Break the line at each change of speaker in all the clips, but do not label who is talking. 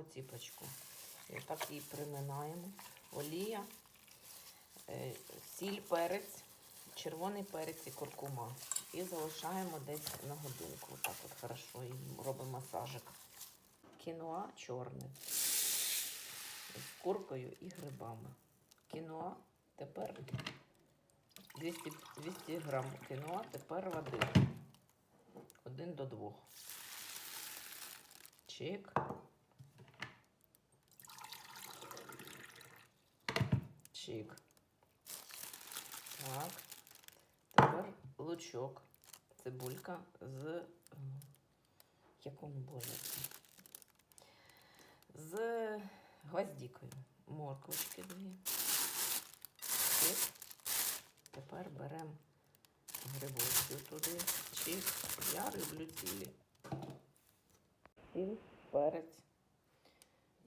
оціпочку. І отак її приминаємо. Олія, е, сіль, перець, червоний перець і куркума. І залишаємо десь на годинку. Отак от хорошо і робимо масажик. Кіноа чорне. З куркою і грибами. Кіноа тепер 200, 200 грам кіноа, тепер води. Один до двох. Чик. Чик. Так. Тепер лучок. Цибулька з. Якому боже? З гвоздікою. Морквочки дві. Чик. Тепер беремо грибочки туди. Чик. Я люблю цілі. Сіль, перець.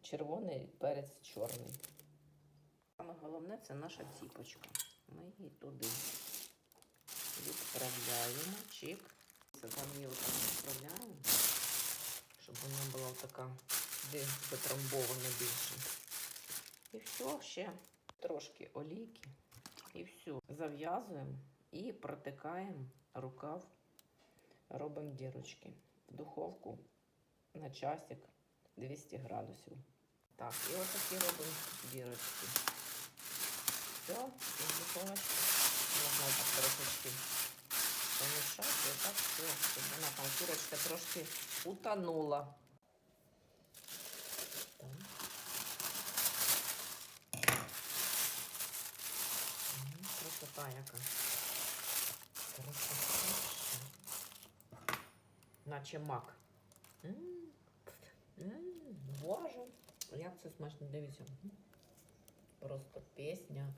Червоний перець чорний. Головне це наша ціпочка. Ми її туди відправляємо. Чик. Це там її отак відправляємо, щоб вона була така де затрамбована більше. І все, ще трошки олійки. І все. Зав'язуємо і протикаємо рукав, робимо дірочки. В духовку на часик 200 градусів. Так, і ось такі робимо дірочки. Все, можна так трошечки помішати, так все, щоб вона там курочка трошки утонула. М, Красота яка. Красота. Наче мак. М, м, Боже, як це смачно, дивіться. Просто пісня.